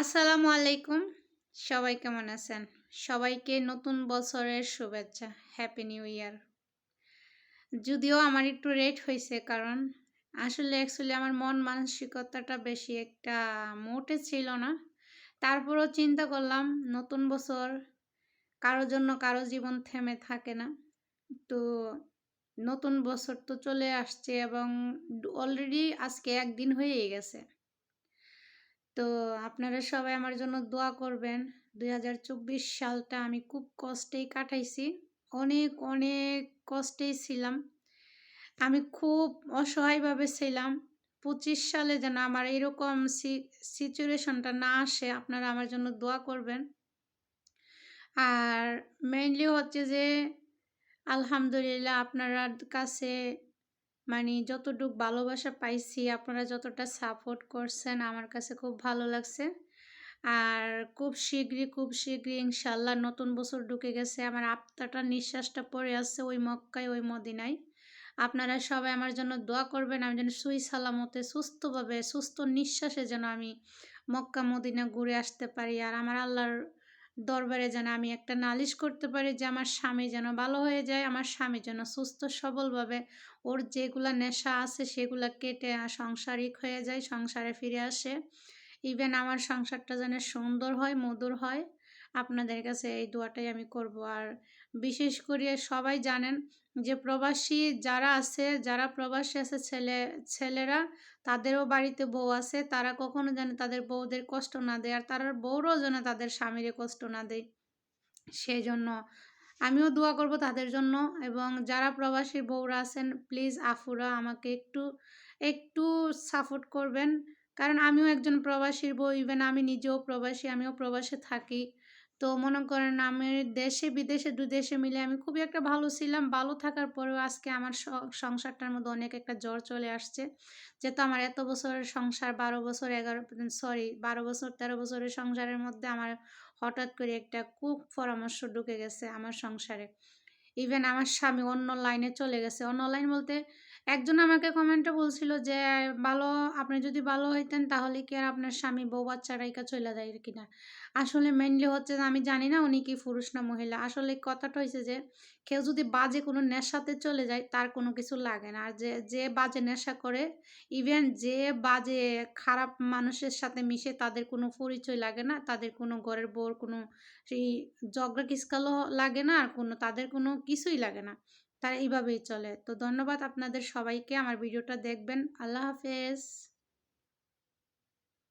আসসালামু আলাইকুম। সবাই কেমন আছেন? সবাইকে নতুন বছরের শুভেচ্ছা। হ্যাপি নিউ ইয়ার যদিও আমার একটু রেট হয়েছে, কারণ আসলে অ্যাকচুয়ালি আমার মন মানসিকতাটা বেশি একটা মোটে ছিল না। তারপরও চিন্তা করলাম, নতুন বছর কারও জন্য কারও জীবন থেমে থাকে না। তো নতুন বছর তো চলে আসছে এবং অলরেডি আজকে একদিন হয়েই গেছে। তো আপনারা সবাই আমার জন্য দোয়া করবেন। দুই হাজার চব্বিশ সালটা আমি খুব কষ্টেই কাটাইছি। অনেক অনেক কষ্টেই ছিলাম। আমি খুব অসহায়ভাবে ছিলাম। পঁচিশ সালে যেন আমার এরকম সিচুয়েশনটা না আসে, আপনারা আমার জন্য দোয়া করবেন। আর মেইনলি হচ্ছে যে, আলহামদুলিল্লাহ আপনার কাছে মানে যতটুক ভালোবাসা পাইছি, আপনারা যতটা সাপোর্ট করছেন আমার কাছে খুব ভালো লাগছে। আর খুব শীঘ্রই খুব শীঘ্রই ইনশাল্লাহ নতুন বছর ঢুকে গেছে। আমার আত্মাটা, নিঃশ্বাসটা পড়ে আসছে ওই মক্কায়, ওই মদিনায়। আপনারা সবাই আমার জন্য দোয়া করবেন, আমি যেন সুই সালামতে, সুস্থভাবে, সুস্থ নিঃশ্বাসে যেন আমি মক্কা, মদিনা ঘুরে আসতে পারি। আর আমার আল্লাহর দরবারে যেন আমি একটা নালিশ করতে পারি যে আমার স্বামী যেন ভালো হয়ে যায়, আমার স্বামী যেন সুস্থ, সবলভাবে ওর যেগুলো নেশা আছে সেগুলো কেটে সংসারিক হয়ে যায়, সংসারে ফিরে আসে। ইভেন আমার সংসারটা যেন সুন্দর হয়, মধুর হয়। আপনাদের কাছে এই দোয়াটাই আমি করব। আর বিশেষ করে সবাই জানেন যে প্রবাসী যারা আছে, যারা প্রবাসী আছে ছেলে, ছেলেরা, তাদেরও বাড়িতে বউ আছে। তারা কখনো যেন তাদের বউদের কষ্ট না দেয় আর তার বউরও যেন তাদের স্বামীরে কষ্ট না দেয়। সেই জন্য আমিও দোয়া করব তাদের জন্য এবং যারা প্রবাসী বউরা আছেন প্লিজ আফুরা আমাকে একটু একটু সাপোর্ট করবেন। কারণ আমিও একজন প্রবাসীর বউ ইভেন আমি নিজেও প্রবাসী, আমিও প্রবাসে থাকি। তো মনে করেন আমি দেশে, বিদেশে দু দেশে মিলে আমি খুবই একটা ভালো ছিলাম। ভালো থাকার পরেও আজকে আমার সংসারটার মধ্যে অনেক একটা জ্বর চলে আসছে। যেহেতু আমার এত বছরের সংসার, বারো বছর, এগারো, সরি, বারো বছর, তেরো বছরের সংসারের মধ্যে আমার হঠাৎ করে একটা কুক পরামর্শ ঢুকে গেছে আমার সংসারে। ইভেন আমার স্বামী অন্য লাইনে চলে গেছে। অন্য লাইন বলতে একজন আমাকে কমেন্টে বলছিল যে, ভালো, আপনি যদি ভালো হইতেন তাহলে কি আর আপনার স্বামী বউ বাচ্চা রাইকা চলে যায় কিনা আসলে মেনলি হচ্ছে আমি জানি না উনি কি পুরুষ না মহিলা। আসলে কথাটা হয়েছে যে, কেউ যদি বাজে কোনো নেশাতে চলে যায় তার কোনো কিছু লাগে না। আর যে যে বাজে নেশা করে ইভেন যে বাজে খারাপ মানুষের সাথে মিশে তাদের কোনো পরিচয় লাগে না, তাদের কোনো ঘরের বউর কোনো সেই জগড়া কিসকালও লাগে না আর কোনো, তাদের কোনো কিছুই লাগে না। তারা এইভাবেই চলে। তো ধন্যবাদ আপনাদের সবাইকে। আমার ভিডিওটা দেখবেন। আল্লাহ হাফেজ।